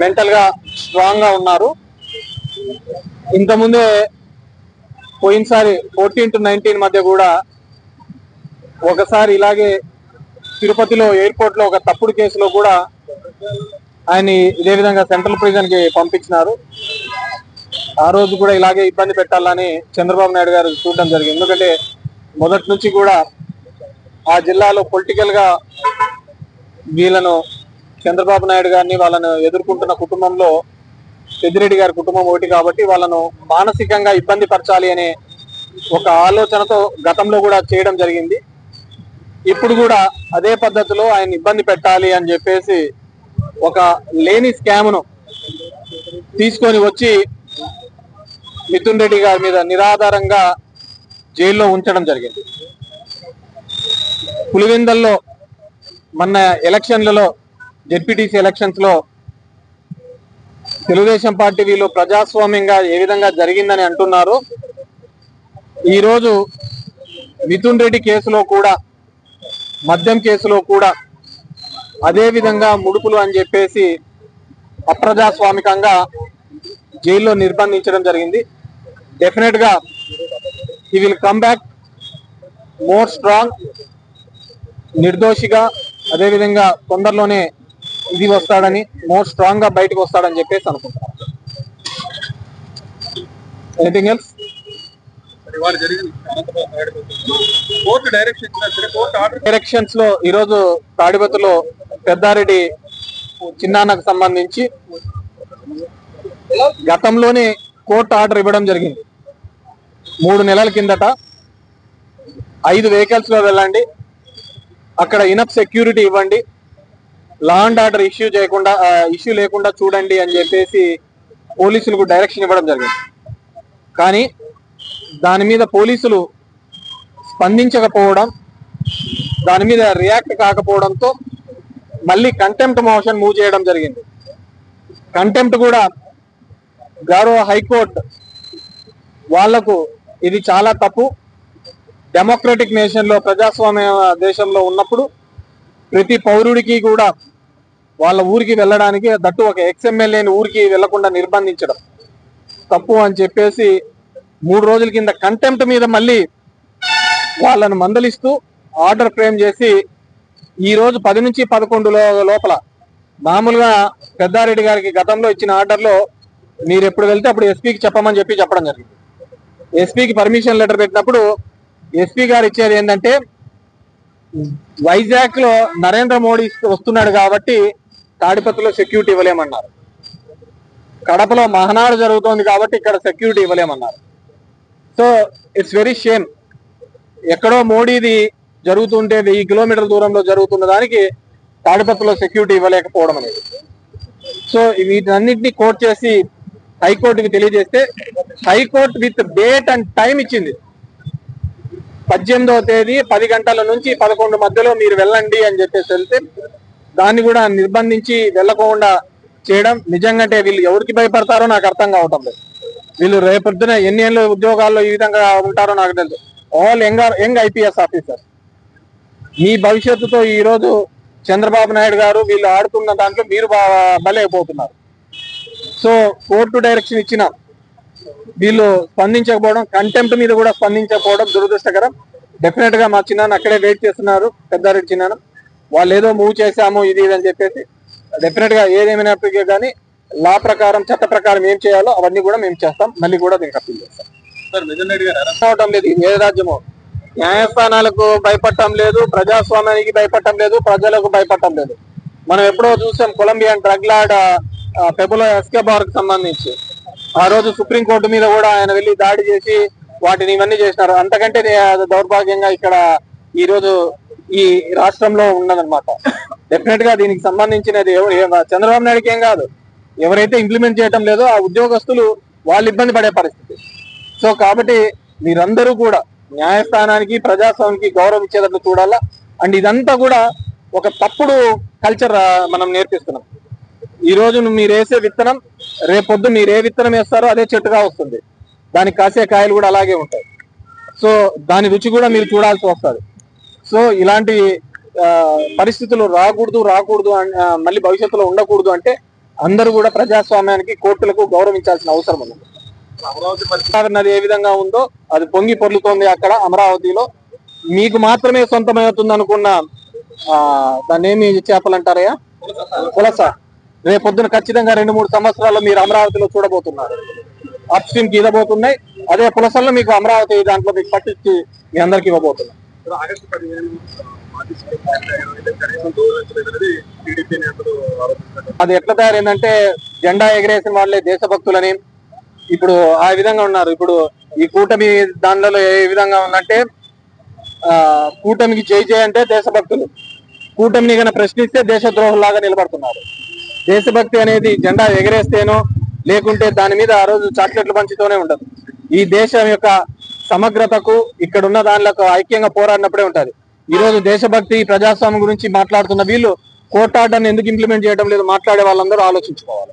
మెంటల్గా స్ట్రాంగ్గా ఉన్నారు. ఇంతకుముందే పోయినసారి ఫోర్టీన్ టు నైన్టీన్ మధ్య కూడా ఒకసారి ఇలాగే తిరుపతిలో ఎయిర్పోర్ట్లో ఒక తప్పుడు కేసులో కూడా ఆయన ఇదే విధంగా సెంట్రల్ ప్రిజన్కి పంపించినారు. ఆ రోజు కూడా ఇలాగే ఇబ్బంది పెట్టాలని చంద్రబాబు నాయుడు గారు చూడడం జరిగింది. ఎందుకంటే మొదటి నుంచి కూడా ఆ జిల్లాలో పొలిటికల్గా వీళ్ళను చంద్రబాబు నాయుడు గారిని వాళ్ళను ఎదుర్కొంటున్న కుటుంబంలో పెద్దిరెడ్డి గారి కుటుంబం ఒకటి కాబట్టి వాళ్ళను మానసికంగా ఇబ్బంది పరచాలి అనే ఒక ఆలోచనతో గతంలో కూడా చేయడం జరిగింది. ఇప్పుడు కూడా అదే పద్ధతిలో ఆయన ఇబ్బంది పెట్టాలి అని చెప్పేసి ఒక లేని స్కామ్ను తీసుకొని వచ్చి మిథున్ రెడ్డి గారి మీద నిరాధారంగా జైల్లో ఉంచడం జరిగింది. పులివెందల్లో మొన్న ఎలక్షన్లలో జెడ్పీటీసీ ఎలక్షన్స్లో తెలుగుదేశం పార్టీ వీళ్ళు ప్రజాస్వామ్యంగా ఏ విధంగా జరిగిందని అంటున్నారు. ఈ రోజు మిథున్ రెడ్డి కేసులో కూడా మద్యం కేసులో కూడా అదేవిధంగా ముడుపులు అని చెప్పేసి అప్రజాస్వామికంగా జైల్లో నిర్బంధించడం జరిగింది. డెఫినెట్గా ఈ will come back more strong నిర్దోషిగా అదేవిధంగా తొందరలోనే ఇది వస్తాడని మోర్ స్ట్రాంగ్గా బయటకు వస్తాడని చెప్పేసి అనుకుంటున్నాను. ఎనీథింగ్ ఎల్స్ ఇవాళ జరిగింది. అనంతబాబు నాయుడు కోర్టు డైరెక్షన్ ఇచ్చినా సరే కోర్టు ఆర్డర్ ఎలక్షన్స్లో ఈరోజు తాడిపత్రిలో పెద్దారెడ్డి చిన్నాన్నకు సంబంధించి గతంలోనే కోర్టు ఆర్డర్ ఇవ్వడం జరిగింది. మూడు నెలల కిందట ఐదు వెహికల్స్లో వెళ్ళండి. అక్కడ ఇనఫ్ సెక్యూరిటీ ఇవ్వండి. లా అండ్ ఆర్డర్ ఇష్యూ చేయకుండా ఇష్యూ లేకుండా చూడండి అని చెప్పేసి పోలీసులకు డైరెక్షన్ ఇవ్వడం జరిగింది. కానీ దాని మీద పోలీసులు స్పందించకపోవడం దాని మీద రియాక్ట్ కాకపోవడంతో మళ్ళీ కంటెంప్ట్ మోషన్ మూవ్ చేయడం జరిగింది. కంటెంప్ట్ కూడా గౌరవ హైకోర్టు వాళ్ళకు ఇది చాలా తప్పు. డెమోక్రటిక్ నేషన్లో ప్రజాస్వామ్య దేశంలో ఉన్నప్పుడు ప్రతి పౌరుడికి కూడా వాళ్ళ ఊరికి వెళ్ళడానికి దట్టు ఒక ఎక్స్ఎమ్మెల్యేని ఊరికి వెళ్ళకుండా నిర్బంధించడం. తప్పు అని చెప్పేసి మూడు రోజుల కింద కంటెంప్ట్ మీద మళ్ళీ వాళ్ళను మందలిస్తూ ఆర్డర్ ఫ్రేమ్ చేసి ఈరోజు పది నుంచి పదకొండు లోపల మామూలుగా పెద్దారెడ్డి గారికి గతంలో ఇచ్చిన ఆర్డర్లో మీరు ఎప్పుడు వెళ్తే అప్పుడు ఎస్పీకి చెప్పమని చెప్పి చెప్పడం జరిగింది. ఎస్పీకి పర్మిషన్ లెటర్ పెట్టినప్పుడు ఎస్పీ గారు ఇచ్చేది ఏంటంటే వైజాగ్లో నరేంద్ర మోడీ వస్తున్నాడు కాబట్టి తాడిపత్రిలో సెక్యూరిటీ ఇవ్వలేమన్నారు. కడపలో మహనాడు జరుగుతోంది కాబట్టి ఇక్కడ సెక్యూరిటీ ఇవ్వలేమన్నారు. సో ఇట్స్ వెరీ షేమ్ ఎక్కడో మోడీది జరుగుతుంటే వెయ్యి కిలోమీటర్ల దూరంలో జరుగుతున్న దానికి తాడిపత్రిలో సెక్యూరిటీ ఇవ్వలేకపోవడం అనేది. సో వీటన్నిటిని కోర్ట్ చేసి హైకోర్టుకి తెలియజేస్తే high court with date and time ఇచ్చింది. పద్దెనిమిదవ తేదీ పది గంటల నుంచి పదకొండు మధ్యలో మీరు వెళ్ళండి అని చెప్పేసి వెళ్తే దాన్ని కూడా నిర్బంధించి వెళ్ళకుండా చేయడం నిజంగా అంటే వీళ్ళు ఎవరికి భయపడతారో నాకు అర్థం కావటం లేదు. వీళ్ళు రేపొద్దున ఎన్ని ఏళ్ళు ఉద్యోగాల్లో ఈ విధంగా ఉంటారో నాకు తెలుసు all young young IPS officer. మీ భవిష్యత్తుతో ఈరోజు చంద్రబాబు నాయుడు గారు వీళ్ళు ఆడుతున్న దాంట్లో మీరు బలైపోతున్నారు. సో కోర్టు డైరెక్షన్ ఇచ్చిన వీళ్ళు స్పందించకపోవడం కంటెంప్ట్ మీద కూడా స్పందించకపోవడం దురదృష్టకరం. డెఫినెట్గా మా చిన్నాన్న అక్కడే వెయిట్ చేస్తున్నారు పెద్దారెడ్డి చిన్నాన్న. వాళ్ళు ఏదో మూవ్ చేశాము ఇది ఇది అని చెప్పేసి డెఫినెట్గా ఏదేమైనప్పటికీ కానీ లా ప్రకారం చట్ట ప్రకారం ఏం చేయాలో అవన్నీ కూడా మేము చేస్తాం. మళ్ళీ కూడా దీనికి అప్పీల్ చేస్తాం. అవటం లేదు. ఏ రాజ్యమో. న్యాయస్థానాలకు భయపడటం లేదు ప్రజాస్వామ్యానికి భయపడటం లేదు ప్రజలకు భయపడటం లేదు. మనం ఎప్పుడో చూసాం కొలంబియన్ డ్రగ్ లాడ్ పెబులో ఎస్కేబార్కి సంబంధించి. ఆ రోజు సుప్రీం కోర్టు మీద కూడా ఆయన వెళ్ళి దాడి చేసి వాటిని ఇవన్నీ చేసినారు. అంతకంటే దౌర్భాగ్యంగా ఇక్కడ ఈ రోజు ఈ రాష్ట్రంలో ఉన్నదన్నమాట. డెఫినెట్గా దీనికి సంబంధించినది చంద్రబాబు నాయుడుకి ఏం కాదు. ఎవరైతే ఇంప్లిమెంట్ చేయటం లేదో ఆ ఉద్యోగస్తులు వాళ్ళు ఇబ్బంది పడే పరిస్థితి. సో కాబట్టి మీరందరూ కూడా న్యాయస్థానానికి ప్రజాస్వామికి గౌరవం ఇచ్చేటట్లు చూడాలా? అండ్ ఇదంతా కూడా ఒక తప్పుడు కల్చర్ మనం నేర్పిస్తున్నాం. ఈ రోజు మీరు వేసే విత్తనం రేపొద్దు మీరు ఏ విత్తనం వేస్తారో అదే చెట్టుగా వస్తుంది. దానికి కాసే కాయలు కూడా అలాగే ఉంటాయి. సో దాని రుచి కూడా మీరు చూడాల్సి వస్తుంది. సో ఇలాంటి పరిస్థితులు రాకూడదు రాకూడదు మళ్ళీ భవిష్యత్తులో ఉండకూడదు అంటే అందరూ కూడా ప్రజాస్వామ్యానికి కోర్టులకు గౌరవించాల్సిన అవసరం ఉంది అమరావతి నది ఏ విధంగా ఉందో అది పొంగి పొర్లుతోంది అక్కడ అమరావతిలో. మీకు మాత్రమే సొంతమవుతుంది అనుకున్న ఆ దాన్ని ఏమి చేపలు అంటారయ్యా పులస. రేపు పొద్దున ఖచ్చితంగా రెండు మూడు సంవత్సరాల్లో మీరు అమరావతిలో చూడబోతున్నారు. అప్కి ఇవ్వబోతున్నాయి. అదే పులసల్లో మీకు అమరావతి దాంట్లో మీకు పట్టించి మీ అందరికి ఇవ్వబోతున్నాయి ఇప్పుడు ఆగస్టు పదిహేను అది ఎట్లా తయారైందంటే జెండా ఎగరేసిన వాళ్ళే దేశభక్తులని ఇప్పుడు ఆ విధంగా ఉన్నారు. ఇప్పుడు ఈ కూటమి దానిలో ఏ విధంగా ఉందంటే ఆ కూటమికి జై జై అంటే దేశభక్తులు. కూటమిని కనుక ప్రశ్నిస్తే దేశద్రోహులాగా నిలబడుతున్నారు. దేశభక్తి అనేది జెండా ఎగరేస్తేనో లేకుంటే దాని మీద ఆ రోజు చాక్లెట్లు పంచుతూనే ఉండదు. ఈ దేశం యొక్క సమగ్రతకు ఇక్కడున్న దానిలకు ఐక్యంగా పోరాడినప్పుడే ఉంటది. ఈ రోజు దేశభక్తి ప్రజాస్వామ్యం గురించి మాట్లాడుతున్న వీళ్ళు కోర్టు ఎందుకు ఇంప్లిమెంట్ చేయడం లేదు మాట్లాడే వాళ్ళందరూ ఆలోచించుకోవాలి.